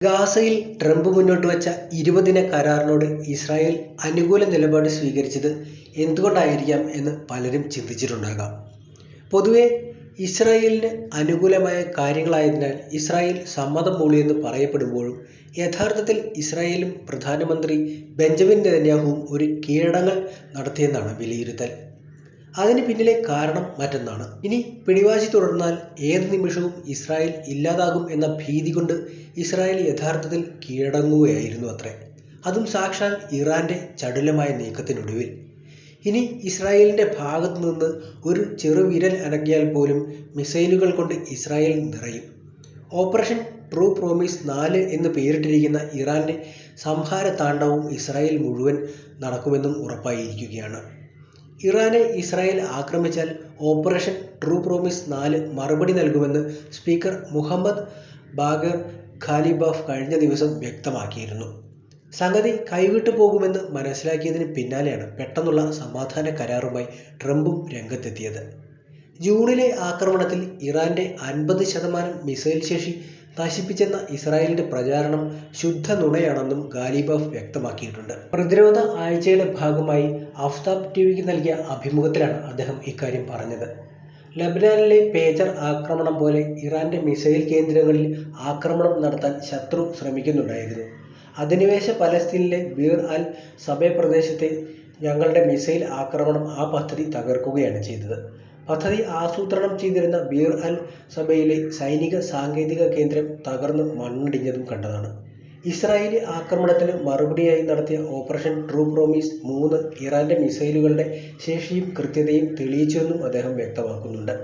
ഗാസയിൽ ട്രംപ് മുന്നോട്ട് വച്ച ഇരുപതിന കരാറിനോട് ഇസ്രായേൽ അനുകൂല നിലപാട് സ്വീകരിച്ചത് എന്തുകൊണ്ടായിരിക്കാം എന്ന് പലരും ചിന്തിച്ചിട്ടുണ്ടാകാം. പൊതുവെ ഇസ്രായേലിന് അനുകൂലമായ കാര്യങ്ങളായതിനാൽ ഇസ്രായേൽ സമ്മതം മൂളിയെന്ന് പറയപ്പെടുമ്പോഴും യഥാർത്ഥത്തിൽ ഇസ്രായേലും പ്രധാനമന്ത്രി ബെഞ്ചമിൻ നെതന്യാഹുവും ഒരു കീഴടങ്ങൽ നടത്തിയെന്നാണ് വിലയിരുത്തൽ. അതിന് പിന്നിലെ കാരണം മറ്റൊന്നാണ്. ഇനി പിടിവാശി തുടർന്നാൽ ഏത് നിമിഷവും ഇസ്രായേൽ ഇല്ലാതാകും എന്ന ഭീതി കൊണ്ട് ഇസ്രായേൽ യഥാർത്ഥത്തിൽ കീഴടങ്ങുകയായിരുന്നു അത്രേ അതും സാക്ഷാൽ ഇറാന്റെ ചടുലമായ നീക്കത്തിനൊടുവിൽ. ഇനി ഇസ്രായേലിന്റെ ഭാഗത്തു നിന്ന് ഒരു ചെറുവിരൽ അനക്കിയാൽ പോലും മിസൈലുകൾ കൊണ്ട് ഇസ്രായേൽ നിറയും. ഓപ്പറേഷൻ ട്രൂ പ്രോമിസ് നാല് എന്ന് പേരിട്ടിരിക്കുന്ന ഇറാന്റെ സംഹാര താണ്ഡവും ഇസ്രായേൽ മുഴുവൻ നടക്കുമെന്നും ഉറപ്പായിരിക്കുകയാണ്. ഇറാനെ ഇസ്രായേൽ ആക്രമിച്ചാൽ ഓപ്പറേഷൻ ട്രൂ പ്രോമിസ് നാല് മറുപടി നൽകുമെന്ന് സ്പീക്കർ മുഹമ്മദ് ബാഗർ ഖാലിബാഫ് കഴിഞ്ഞ ദിവസം വ്യക്തമാക്കിയിരുന്നു. സംഗതി കൈവിട്ടു പോകുമെന്ന് മനസ്സിലാക്കിയതിന് പിന്നാലെയാണ് പെട്ടെന്നുള്ള സമാധാന കരാറുമായി ട്രംപും രംഗത്തെത്തിയത്. ജൂണിലെ ആക്രമണത്തിൽ ഇറാന്റെ അൻപത് ശതമാനം മിസൈൽ ശേഷി നശിപ്പിച്ചെന്ന ഇസ്രായേലിന്റെ പ്രചാരണം ശുദ്ധ നുണയാണെന്നും ഗാലിബാഫ് വ്യക്തമാക്കിയിട്ടുണ്ട്. പ്രതിരോധ ആഴ്ചയുടെ ഭാഗമായി ആഫ്താബ് ടിവിക്ക് നൽകിയ അഭിമുഖത്തിലാണ് അദ്ദേഹം ഇക്കാര്യം പറഞ്ഞത്. ലബനാനിലെ പേജർ ആക്രമണം പോലെ ഇറാന്റെ മിസൈൽ കേന്ദ്രങ്ങളിൽ ആക്രമണം നടത്താൻ ശത്രു ശ്രമിക്കുന്നുണ്ടായിരുന്നു. അധിനിവേശ പലസ്തീനിലെ ബീർ അൽ സബേ പ്രദേശത്തെ ഞങ്ങളുടെ മിസൈൽ ആക്രമണം ആ പദ്ധതി തകർക്കുകയാണ് ചെയ്തത്. പദ്ധതി ആസൂത്രണം ചെയ്തിരുന്ന ബീർ അൽ സബയിലെ സൈനിക സാങ്കേതിക കേന്ദ്രം തകർന്ന് മണ്ണടിഞ്ഞതും കണ്ടതാണ്. ഇസ്രായേലി ആക്രമണത്തിന് മറുപടിയായി നടത്തിയ ഓപ്പറേഷൻ ട്രൂ പ്രോമിസ് മൂന്ന് ഇറാന്റെ മിസൈലുകളുടെ ശേഷിയും കൃത്യതയും തെളിയിച്ചുവെന്നും അദ്ദേഹം വ്യക്തമാക്കുന്നുണ്ട്.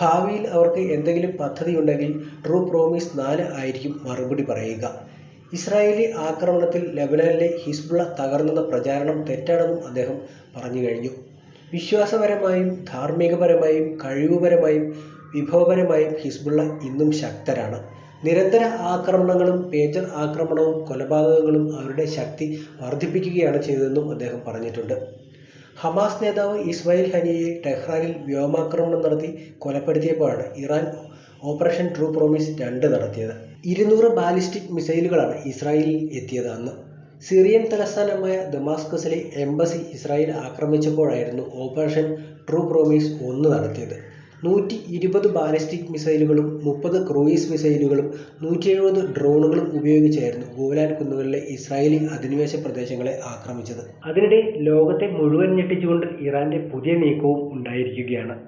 ഭാവിയിൽ അവർക്ക് എന്തെങ്കിലും പദ്ധതി ഉണ്ടെങ്കിൽ ട്രൂ പ്രോമിസ് നാല് ആയിരിക്കും മറുപടി പറയുക. ഇസ്രായേലി ആക്രമണത്തിൽ ലബനാനിലെ ഹിസ്ബുള്ള തകർന്നെന്ന പ്രചാരണം തെറ്റാണെന്നും അദ്ദേഹം പറഞ്ഞുകഴിഞ്ഞു. വിശ്വാസപരമായും ധാർമ്മികപരമായും കഴിവുപരമായും വിഭവപരമായും ഹിസ്ബുള്ള ഇന്നും ശക്തരാണ്. നിരന്തര ആക്രമണങ്ങളും പേജർ ആക്രമണവും കൊലപാതകങ്ങളും അവരുടെ ശക്തി വർദ്ധിപ്പിക്കുകയാണ് ചെയ്തതെന്നും അദ്ദേഹം പറഞ്ഞിട്ടുണ്ട്. ഹമാസ് നേതാവ് ഇസ്മായിൽ ഹനിയെ ടെഹ്റാനിൽ വ്യോമാക്രമണം നടത്തി കൊലപ്പെടുത്തിയപ്പോഴാണ് ഇറാൻ ഓപ്പറേഷൻ ട്രൂ പ്രോമിസ് രണ്ട് നടത്തിയത്. ഇരുന്നൂറ് ബാലിസ്റ്റിക് മിസൈലുകളാണ് ഇസ്രായേലിൽ എത്തിയത് അന്ന്. സിറിയൻ തലസ്ഥാനമായ ദമാസ്കസിലെ എംബസി ഇസ്രായേൽ ആക്രമിച്ചപ്പോഴായിരുന്നു ഓപ്പറേഷൻ ട്രൂ പ്രോമിസ് ഒന്ന് നടത്തിയത്. നൂറ്റി ഇരുപത് ബാലിസ്റ്റിക് മിസൈലുകളും മുപ്പത് ക്രൂയിസ് മിസൈലുകളും നൂറ്റിയെഴുപത് ഡ്രോണുകളും ഉപയോഗിച്ചായിരുന്നു ഗോലാൻ കുന്നുകളിലെ ഇസ്രായേലി അധിനിവേശ പ്രദേശങ്ങളെ ആക്രമിച്ചത്. അതിനിടെ ലോകത്തെ മുഴുവൻ ഞെട്ടിച്ചുകൊണ്ട് ഇറാന്റെ പുതിയ നീക്കവും ഉണ്ടായിരിക്കുകയാണ്.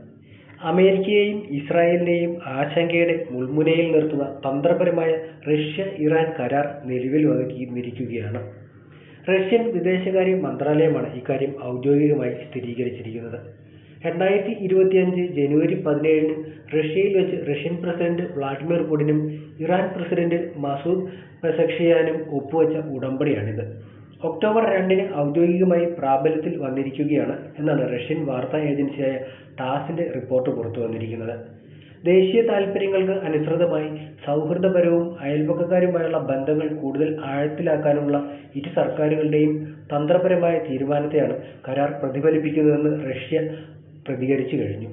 അമേരിക്കയെയും ഇസ്രായേലിനെയും ആശങ്കയുടെ മുൾമുനയിൽ നിർത്തുന്ന തന്ത്രപരമായ റഷ്യ-ഇറാൻ കരാർ നിലവിൽ വന്നിരിക്കുകയാണ്. റഷ്യൻ വിദേശകാര്യ മന്ത്രാലയമാണ് ഇക്കാര്യം ഔദ്യോഗികമായി സ്ഥിരീകരിച്ചിരിക്കുന്നത്. രണ്ടായിരത്തി ഇരുപത്തിയഞ്ച് ജനുവരി പതിനേഴിന് റഷ്യയിൽ വെച്ച് റഷ്യൻ പ്രസിഡന്റ് വ്ളാഡിമിർ പുടിനും ഇറാൻ പ്രസിഡന്റ് മസൂദ് പെസക്ഷിയാനും ഒപ്പുവെച്ച ഉടമ്പടിയാണിത്. ഒക്ടോബർ രണ്ടിന് ഔദ്യോഗികമായി പ്രാബല്യത്തിൽ വന്നിരിക്കുകയാണ് എന്നാണ് റഷ്യൻ വാർത്താ ഏജൻസിയായ ടാസിന്റെ റിപ്പോർട്ട് പുറത്തു പുറത്തുവന്നിരിക്കുന്നത്. ദേശീയ താല്പര്യങ്ങൾക്ക് അനുസൃതമായി സൗഹൃദപരവും അയൽപക്കക്കാരുമായുള്ള ബന്ധങ്ങൾ കൂടുതൽ ആഴത്തിലാക്കാനുള്ള ഇരു സർക്കാരുകളുടെയും തന്ത്രപരമായ തീരുമാനത്തെയാണ് കരാർ പ്രതിഫലിപ്പിക്കുന്നതെന്ന് റഷ്യ പ്രതികരിച്ചു കഴിഞ്ഞു.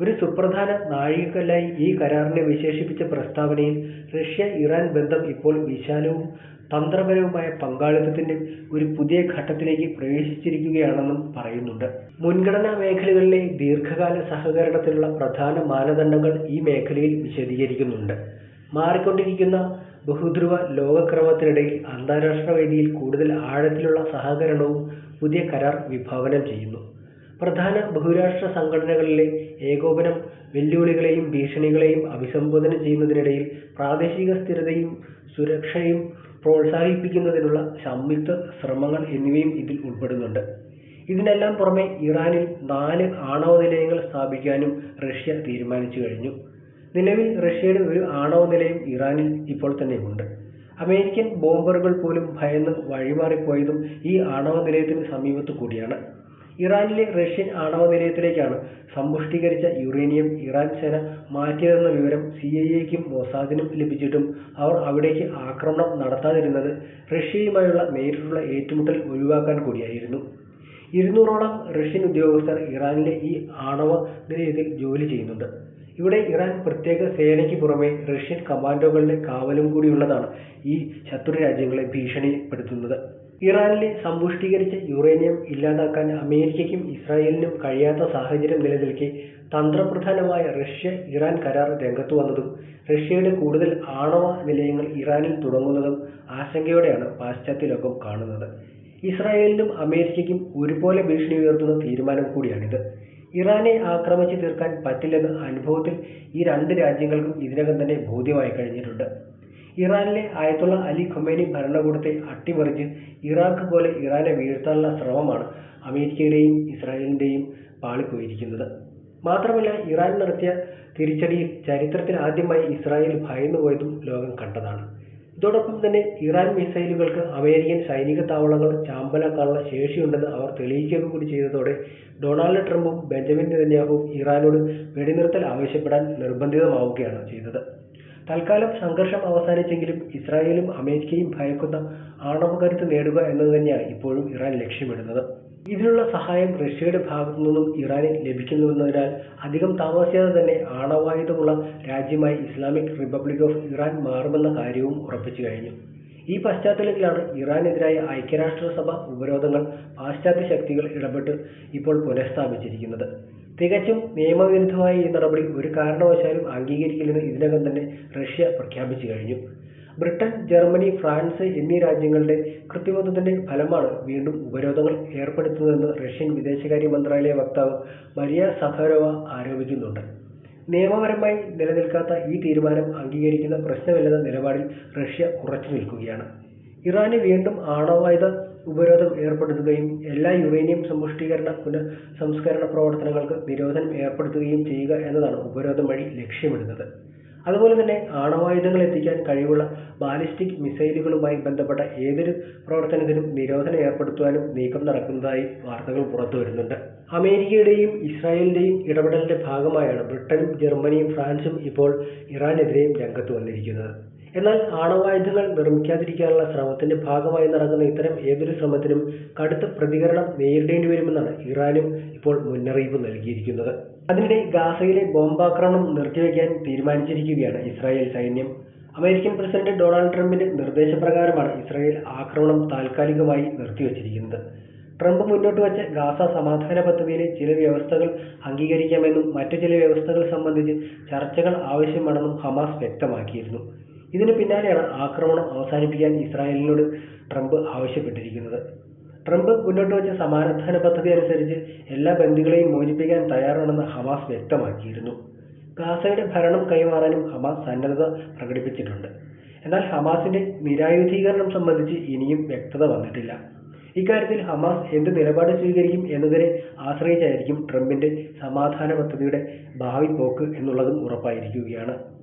ഒരു സുപ്രധാന നാഴികക്കല്ലായി ഈ കരാറിനെ വിശേഷിപ്പിച്ച പ്രസ്താവനയിൽ റഷ്യ-ഇറാൻ ബന്ധം ഇപ്പോൾ വിശാലവും തന്ത്രപരവുമായ പങ്കാളിത്തത്തിന്റെ ഒരു പുതിയ ഘട്ടത്തിലേക്ക് പ്രവേശിച്ചിരിക്കുകയാണെന്നും പറയുന്നുണ്ട്. മുൻഗണനാ മേഖലകളിലെ ദീർഘകാല സഹകരണത്തിനുള്ള പ്രധാന മാനദണ്ഡങ്ങൾ ഈ മേഖലയിൽ വിശദീകരിക്കുന്നുണ്ട്. മാറിക്കൊണ്ടിരിക്കുന്ന ബഹുധ്രുവ ലോകക്രമത്തിനിടയിൽ അന്താരാഷ്ട്ര വേദിയിൽ കൂടുതൽ ആഴത്തിലുള്ള സഹകരണവും പുതിയ കരാർ വിഭാവനം ചെയ്യുന്നു. പ്രധാന ബഹുരാഷ്ട്ര സംഘടനകളിലെ ഏകോപനം വെല്ലുവിളികളെയും ഭീഷണികളെയും അഭിസംബോധന ചെയ്യുന്നതിനിടയിൽ പ്രാദേശിക സ്ഥിരതയും സുരക്ഷയും പ്രോത്സാഹിപ്പിക്കുന്നതിനുള്ള സംയുക്ത ശ്രമങ്ങൾ എന്നിവയും ഇതിൽ ഉൾപ്പെടുന്നുണ്ട്. ഇതിനെല്ലാം പുറമെ ഇറാനിൽ നാല് ആണവ നിലയങ്ങൾ സ്ഥാപിക്കാനും റഷ്യ തീരുമാനിച്ചു കഴിഞ്ഞു. നിലവിൽ റഷ്യയുടെ ഒരു ആണവ നിലയം ഇറാനിൽ ഇപ്പോൾ തന്നെ ഉണ്ട്. അമേരിക്കൻ ബോംബറുകൾ പോലും ഭയന്ന് വഴിമാറിപ്പോയതും ഈ ആണവ നിലയത്തിന് സമീപത്തു കൂടിയാണ്. ഇറാനിലെ റഷ്യൻ ആണവ നിലയത്തിലേക്കാണ് സമ്പുഷ്ടീകരിച്ച യുറേനിയം ഇറാൻ സേന മാറ്റിയതെന്ന വിവരം സി ഐ എക്കും മൊസാദിനും ലഭിച്ചിട്ടും അവർ അവിടേക്ക് ആക്രമണം നടത്താതിരുന്നത് റഷ്യയുമായുള്ള നേരിട്ടുള്ള ഏറ്റുമുട്ടൽ ഒഴിവാക്കാൻ കൂടിയായിരുന്നു. ഇരുന്നൂറോളം റഷ്യൻ ഉദ്യോഗസ്ഥർ ഇറാനിലെ ഈ ആണവ നിലയത്തിൽ ജോലി ചെയ്യുന്നുണ്ട്. ഇവിടെ ഇറാൻ പ്രത്യേക സേനയ്ക്ക് പുറമെ റഷ്യൻ കമാൻഡോകളുടെ കാവലും കൂടിയുള്ളതാണ് ഈ ശത്രു രാജ്യങ്ങളെ ഭീഷണിപ്പെടുത്തുന്നത് ഇറാനിലെ സമ്പുഷ്ടീകരിച്ച യുറേനിയം ഇല്ലാതാക്കാൻ അമേരിക്കയ്ക്കും ഇസ്രായേലിനും കഴിയാത്ത സാഹചര്യം നിലനിൽക്കെ തന്ത്രപ്രധാനമായ റഷ്യ ഇറാൻ കരാർ രംഗത്തു വന്നതും റഷ്യയുടെ കൂടുതൽ ആണവ നിലയങ്ങൾ ഇറാനിൽ തുടങ്ങുന്നതും ആശങ്കയോടെയാണ് പാശ്ചാത്യ ലോകം കാണുന്നത്. ഇസ്രായേലിനും അമേരിക്കയ്ക്കും ഒരുപോലെ ഭീഷണി ഉയർത്തുന്ന തീരുമാനം കൂടിയാണിത്. ഇറാനെ ആക്രമിച്ചു തീർക്കാൻ പറ്റില്ലെന്ന അനുഭവത്തിൽ ഈ രണ്ട് രാജ്യങ്ങൾക്കും ഇതിനകം തന്നെ ബോധ്യമായി കഴിഞ്ഞിട്ടുണ്ട്. ഇറാനിലെ ആയത്തുള്ള അലി ഖൊമേനി ഭരണകൂടത്തെ അട്ടിമറിച്ച് ഇറാഖ് പോലെ ഇറാനെ വീഴ്ത്താനുള്ള ശ്രമമാണ് അമേരിക്കയുടെയും ഇസ്രായേലിന്റെയും പാളിപ്പോയിരിക്കുന്നത് മാത്രമല്ല ഇറാൻ നടത്തിയ തിരിച്ചടിയിൽ ചരിത്രത്തിൽ ആദ്യമായി ഇസ്രായേൽ ഭയന്നുപോയതും ലോകം കണ്ടതാണ്. ഇതോടൊപ്പം തന്നെ ഇറാൻ മിസൈലുകൾക്ക് അമേരിക്കൻ സൈനിക താവളങ്ങൾ ചാമ്പലാക്കാനുള്ള ശേഷിയുണ്ടെന്ന് അവർ തെളിയിക്കുക കൂടി ചെയ്തതോടെ ഡൊണാൾഡ് ട്രംപും ബെഞ്ചമിൻ നെതന്യാഹുവും ഇറാനോട് വെടിനിർത്തൽ ആവശ്യപ്പെടാൻ നിർബന്ധിതമാവുകയാണ് ചെയ്തത്. തൽക്കാലം സംഘർഷം അവസാനിച്ചെങ്കിലും ഇസ്രായേലും അമേരിക്കയും ഭയക്കുന്ന ആണവ കരുത്ത് നേടുക എന്നത് തന്നെയാണ് ഇപ്പോഴും ഇറാൻ ലക്ഷ്യമിടുന്നത്. ഇതിനുള്ള സഹായം റഷ്യയുടെ ഭാഗത്തു നിന്നും ഇറാന് ലഭിക്കുന്നുവെന്നതിനാൽ അധികം താമസിയാതെ തന്നെ ആണവായുധമുള്ള രാജ്യമായി ഇസ്ലാമിക് റിപ്പബ്ലിക് ഓഫ് ഇറാൻ മാറുമെന്ന കാര്യവും ഉറപ്പിച്ചു കഴിഞ്ഞു. ഈ പശ്ചാത്തലത്തിലാണ് ഇറാനെതിരായ ഐക്യരാഷ്ട്രസഭ ഉപരോധങ്ങൾ പാശ്ചാത്യ ശക്തികൾ ഇടപെട്ട് ഇപ്പോൾ പുനഃസ്ഥാപിച്ചിരിക്കുന്നത്. തികച്ചും നിയമവിരുദ്ധമായ ഈ നടപടി ഒരു കാരണവശാലും അംഗീകരിക്കില്ലെന്ന് ഇതിനകം തന്നെ റഷ്യ പ്രഖ്യാപിച്ചു കഴിഞ്ഞു. ബ്രിട്ടൻ ജർമ്മനി ഫ്രാൻസ് എന്നീ രാജ്യങ്ങളുടെ കൃത്രിമത്വത്തിന്റെ ഫലമാണ് വീണ്ടും ഉപരോധങ്ങൾ ഏർപ്പെടുത്തുന്നതെന്ന് റഷ്യൻ വിദേശകാര്യ മന്ത്രാലയ വക്താവ് മരിയ സഫരോവ ആരോപിക്കുന്നുണ്ട്. നിയമപരമായി നിലനിൽക്കാത്ത ഈ തീരുമാനം അംഗീകരിക്കുന്ന പ്രശ്നമില്ലെന്ന നിലപാടിൽ റഷ്യ ഉറച്ചു നിൽക്കുകയാണ്. ഇറാന് വീണ്ടും ആണവായുധ ഉപരോധം ഏർപ്പെടുത്തുകയും എല്ലാ യുറേനിയം സമ്പുഷ്ടീകരണ പുനഃസംസ്കരണ പ്രവർത്തനങ്ങൾക്ക് നിരോധനം ഏർപ്പെടുത്തുകയും ചെയ്യുക എന്നതാണ് ഉപരോധം വഴി ലക്ഷ്യമിടുന്നത്. അതുപോലെ തന്നെ ആണവായുധങ്ങൾ എത്തിക്കാൻ കഴിവുള്ള ബാലിസ്റ്റിക് മിസൈലുകളുമായി ബന്ധപ്പെട്ട ഏതൊരു പ്രവർത്തനത്തിനും നിരോധനം ഏർപ്പെടുത്തുവാനും നീക്കം നടക്കുന്നതായി വാർത്തകൾ പുറത്തു വരുന്നുണ്ട്. അമേരിക്കയുടെയും ഇസ്രായേലിന്റെയും ഇടപെടലിന്റെ ഭാഗമായാണ് ബ്രിട്ടനും ജർമ്മനിയും ഫ്രാൻസും ഇപ്പോൾ ഇറാനെതിരെയും രംഗത്ത് വന്നിരിക്കുന്നത്. എന്നാൽ ആണവായുധങ്ങൾ നിർമ്മിക്കാതിരിക്കാനുള്ള ശ്രമത്തിന്റെ ഭാഗമായി നടക്കുന്ന ഇത്തരം ഏതൊരു ശ്രമത്തിനും കടുത്ത പ്രതികരണം നേരിടേണ്ടി വരുമെന്നാണ് ഇറാനും ഇപ്പോൾ മുന്നറിയിപ്പ് നൽകിയിരിക്കുന്നത്. അതിനിടെ ഗാസയിലെ ബോംബാക്രമണം നിർത്തിവെക്കാൻ തീരുമാനിച്ചിരിക്കുകയാണ് ഇസ്രായേൽ സൈന്യം. അമേരിക്കൻ പ്രസിഡന്റ് ഡൊണാൾഡ് ട്രംപിന്റെ നിർദ്ദേശപ്രകാരമാണ് ഇസ്രായേൽ ആക്രമണം താൽക്കാലികമായി നിർത്തിവച്ചിരിക്കുന്നത്. ട്രംപ് മുന്നോട്ട് വച്ച ഗാസ സമാധാന പദ്ധതിയിലെ ചില വ്യവസ്ഥകൾ അംഗീകരിക്കാമെന്നും മറ്റു ചില വ്യവസ്ഥകൾ സംബന്ധിച്ച് ചർച്ചകൾ ആവശ്യമാണെന്നും ഹമാസ് വ്യക്തമാക്കിയിരുന്നു. ഇതിന് പിന്നാലെയാണ് ആക്രമണം അവസാനിപ്പിക്കാൻ ഇസ്രായേലിനോട് ട്രംപ് ആവശ്യപ്പെട്ടിരിക്കുന്നത്. ട്രംപ് മുന്നോട്ട് വച്ച സമാധാന പദ്ധതി അനുസരിച്ച് എല്ലാ ബന്ദികളെയും മോചിപ്പിക്കാൻ തയ്യാറാണെന്ന് ഹമാസ് വ്യക്തമാക്കിയിരുന്നു. ഗാസയുടെ ഭരണം കൈമാറാനും ഹമാസ് സന്നദ്ധത പ്രകടിപ്പിച്ചിട്ടുണ്ട്. എന്നാൽ ഹമാസിന്റെ നിരായുധീകരണം സംബന്ധിച്ച് ഇനിയും വ്യക്തത വന്നിട്ടില്ല. ഇക്കാര്യത്തിൽ ഹമാസ് എന്ത് നിലപാട് സ്വീകരിക്കും എന്നതിനെ ആശ്രയിച്ചായിരിക്കും ട്രംപിന്റെ സമാധാന പദ്ധതിയുടെ ഭാവി പോക്ക് എന്നുള്ളതും ഉറപ്പായിരിക്കുകയാണ്.